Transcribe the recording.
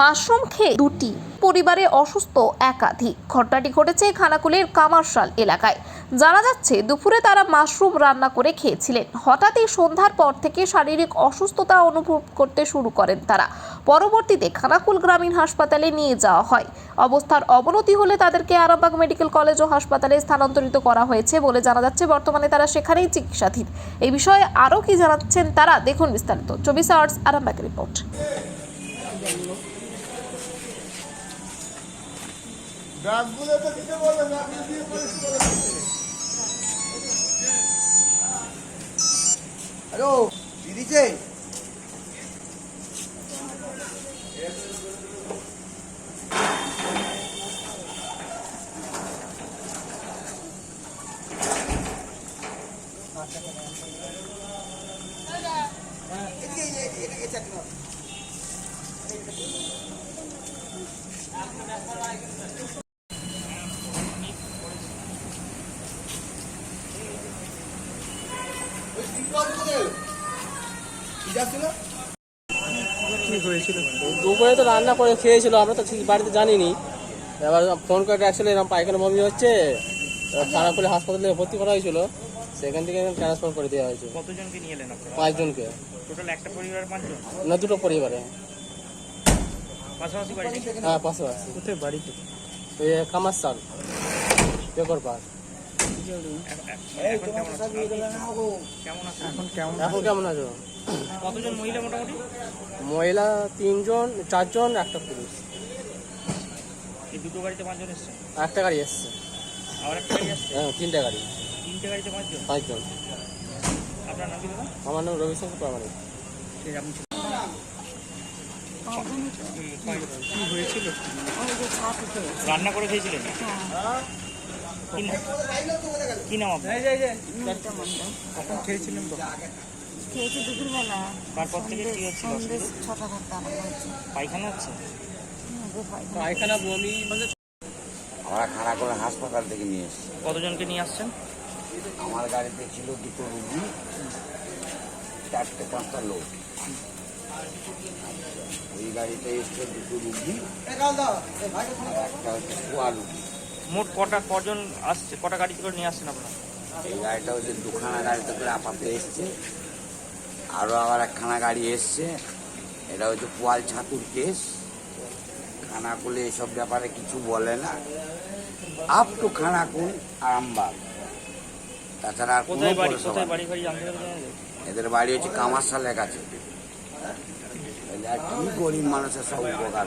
Mushroom খেয়ে দুটি। পরিবারে অসুস্থ একাধিক। ঘটনাটি ঘটেছে খানাকুলের কামারশাল এলাকায়। জানা যাচ্ছে, দুপুরে তারা মাশরুম রান্না করে খেয়েছিলেন। হঠাৎই সন্ধ্যার পর থেকে শারীরিক অসুস্থতা অনুভব করতে শুরু করেন তারা। পরবর্তীতে খানাকুল গ্রামীণ হাসপাতালে নিয়ে যাওয়া হয়। অবস্থার অবনতি হলে তাদেরকে আরামবাগ মেডিকেল কলেজ ও হাসপাতালে স্থানান্তরিত করা হয়েছে বলে জানা যাচ্ছে। বর্তমানে তারা সেখানেই চিকিৎসাধীন। এই বিষয়ে আরও কি জানাচ্ছেন তারা, দেখুন বিস্তারিত। চব্বিশ আওয়ার্স আরামবাগ রিপোর্ট। গাছগুলো তো দিতে বলবেন আপনি দিয়ে পরিষ্কার। হ্যালো দিদিছে দুপুরে তো রান্না করে খেয়েছিল আমরা তো ঠিক বাড়িতে জানিনি। এবার ফোন করে অ্যাকচুয়ালি এরকম পায়খানা বমি হচ্ছে এবার খানাকুলে হাসপাতালে ভর্তি করা হয়েছিল সেখান থেকে ট্রান্সফার করে দেওয়া হয়েছে। কতজনকে নিয়ে এলেন আপনারা? পাঁচজনকে। টোটাল একটা পরিবারের পাঁচজন? না দুটো পরিবারে। পাশাপাশি বাড়ি হ্যাঁ পাশাপাশি। কোথায় বাড়িতে? এই কামার সাল পেপার পার এখন কেমন আছেন কেমন আছেন এখন কেমন এখন কেমন আছো? কতজন মহিলা মোটামুটি? মহিলা তিনজন চারজন একটা পুরুষ। এই দুটো গাড়িতে পাঁচজন এসছেন একটা গাড়ি এসছে। আবার একটা গাড়ি আসছে? হ্যাঁ তিনটে গাড়ি। তিনটে গাড়িতে পাঁচজন? পাঁচজন। আপনার নাম কি দাদা? আমার নাম রবিশঙ্কর প্রামাণিক। ঠিক আপনি রান্না করে খেয়েছিলেন? কি নাম? আপনার? কখন খেয়েছিলেন তো। খেয়েছি দুপুরবেলা। তারপর থেকে কি হচ্ছিল ছটা করতে পায়খানা হচ্ছে? পায়খানা। বমি। আমরা খানাকুলা হাসপাতাল থেকে নিয়ে এসেছি। কতজনকে নিয়ে আসছেন? আমার গাড়িতে ছিল দুটো রুগী চারটে পাঁচটা লোক। ওই গাড়িতে এসছে দুটো রুগী একটা হচ্ছে কুয়া রুগী। মোট কটা কজন আসছে কটা গাড়ি করে নিয়ে আসছেন আপনারা? এই গাড়িটা হচ্ছে দুখানা গাড়িতে করে আপাতত এসছে। আরও আবার একখানা গাড়ি এসছে। এটা হচ্ছে পোয়াল ছাতুর কেস। খানাকুলে এসব ব্যাপারে কিছু বলে না। Up to Khanakul Arambagh. তাছাড়া আর কোনো পৌরসভা এদের বাড়ি হচ্ছে কামারশালের কাছে আর কি গরিব মানুষের সব উপকার?